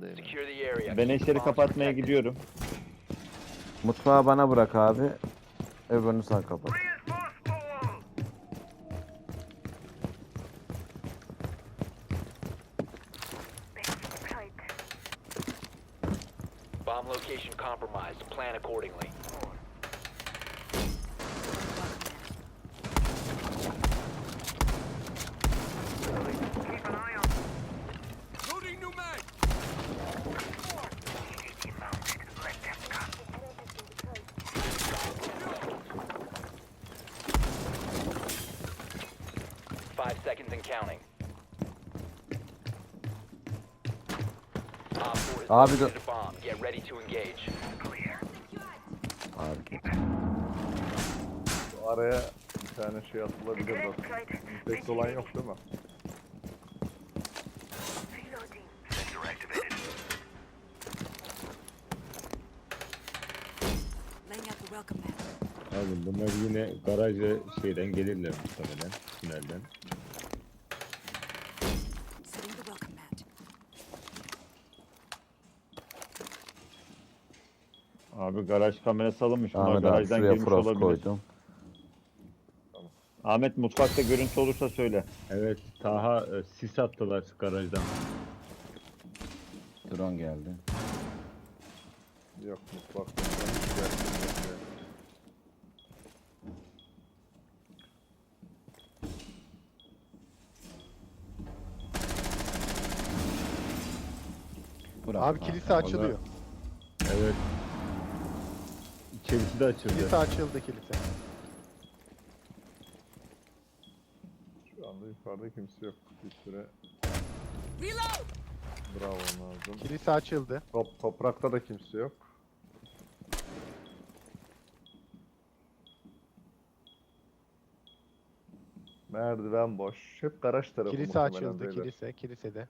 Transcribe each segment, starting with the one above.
the area. Ben eşleri kapatmaya gidiyorum. Mutfağı bana bırak abi. Öbürünü sen kapat. Bomb location compromised. Plan accordingly. five seconds and counting. Abi de... Abi Şu araya bir tane şey atılabilir bak. Infect olan yok değil mi? Welcome back. Abi bunlar yine garajla şeyden gelirler muhtemelen. Tünelden. Abi garaj kamerası alınmış. Bunlar Ahmet abi garajdan şuraya girmiş frost olabilir. koydum. Ahmet mutfakta görüntü olursa söyle. Evet Taha e, sis attılar garajdan. Drone geldi. Yok mutfakta. Hiç gerçekten yok ya. Bırak Abi kilise açılıyor. Evet. İçerisi de açıldı. Kilise açıldı kilise. Şu anda yukarıda kimse yok. Bir süre Reload! bravo lazım. Kilise açıldı. Top, toprakta da kimse yok. Merdiven boş. Hep garaj tarafı Kilise muhtemelen açıldı beyler. kilise kilisede.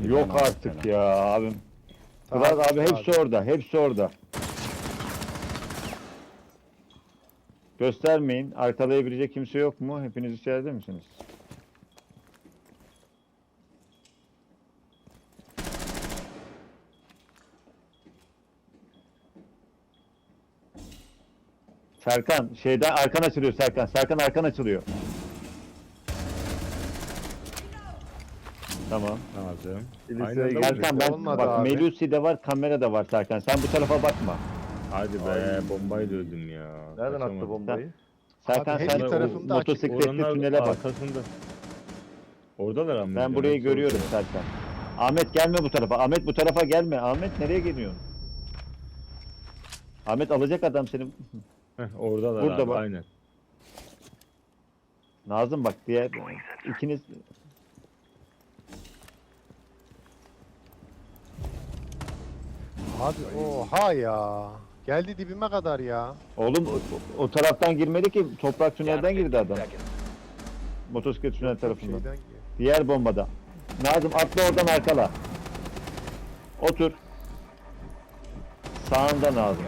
Yok artık ya abim. Tamam, abi hepsi abi. orada. Hepsi orada. Göstermeyin. Arkalayabilecek kimse yok mu? Hepiniz içeride misiniz? Serkan şeyden arkan açılıyor Serkan. Serkan arkan açılıyor. Tamam. Lazım. Aynen öyle. Serkan ben Olmadı bak abi. Melusi de var kamera da var Serkan. Sen bu tarafa bakma. Hadi be bombayla öldüm ya. Nereden attı Kaçamadım. bombayı? Serkan Abi, sen her tarafında açık. motosikletli Oranlar tünele bak. arkasında. Oradalar ama. Ben burayı görüyorum Serkan. Ahmet gelme bu tarafa. Ahmet bu tarafa gelme. Ahmet nereye geliyorsun? Ahmet alacak adam seni. Heh, oradalar Burada abi, bak. aynen. Nazım bak diğer ikiniz Abi oha ya. Geldi dibime kadar ya. oğlum o, o taraftan girmedi ki toprak tünelden girdi 15 adam. Motosiklet tünel tarafından. Şeyden. Diğer bombada. Nazım atla oradan arkala. Otur. Sağında Nazım.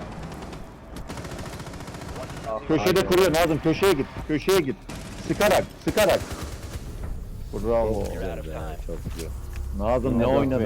Köşede kuruyor Nazım köşeye git. Köşeye git. Sıkarak, sıkarak. Bravo. Çok güzel. Nazım ne oynadı?